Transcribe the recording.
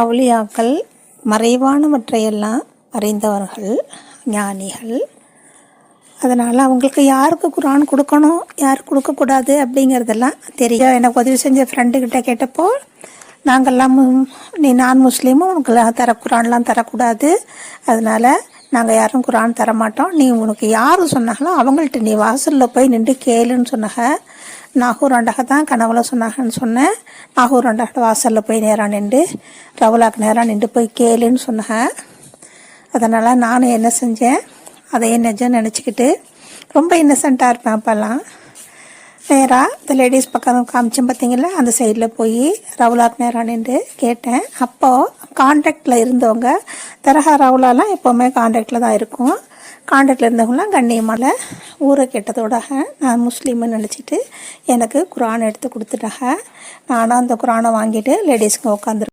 அவுலியாக்கள் மறைவானவற்றையெல்லாம் அறிந்தவர்கள் ஞானிகள். அதனால் அவங்களுக்கு யாருக்கு குரான் கொடுக்கணும் யார் கொடுக்கக்கூடாது அப்படிங்கிறதெல்லாம் தெரியும் எனக்கு உதவி செஞ்ச ஃப்ரெண்டுக்கிட்ட கேட்டப்போ நாங்கள்லாம் நீ நான் முஸ்லீமும் உனக்கு தர குரான்லாம் தரக்கூடாது. அதனால் நாங்கள் யாரும் குரான் தர மாட்டோம் நீ உனக்கு யார் சொன்னாங்களோ அவங்கள்ட்ட நீ வாசலில் போய் நின்று கேளுன்னு சொன்னாங்க நாகூர் அண்டக தான் கனவுல சொன்னாங்கன்னு சொன்னேன். நாகூர் அண்டக வாசலில் போய் நேராக நின்று ரவுலாக்கு நேராக நின்று போய் கேளுன்னு சொன்னாங்க அதனால் நானும் என்ன செஞ்சேன்? அதையே நிஜம் நினச்சிக்கிட்டு ரொம்ப இன்னசென்ட்டாக இருப்பேன் அப்போல்லாம். நேராக இந்த லேடிஸ் பக்கம் காமிச்சேன் பார்த்தீங்களா அந்த சைடில் போய் ரவுலாக்கு நேராக நின்று கேட்டேன். அப்போது காண்டாக்டில் இருந்தவங்க தரஹா ரவுலாலாம் எப்போவுமே காண்டாக்டில் தான் இருக்கும். காண்டாக்டில் இருந்தவங்களாம் கண்ணியமால ஊரை கேட்டதோட நான் முஸ்லீம்னு நினச்சிட்டு எனக்கு குரான் எடுத்து கொடுத்துட்டாங்க. நானும் அந்த குரானை வாங்கிட்டு லேடிஸ்க்கு உட்காந்துருக்கேன்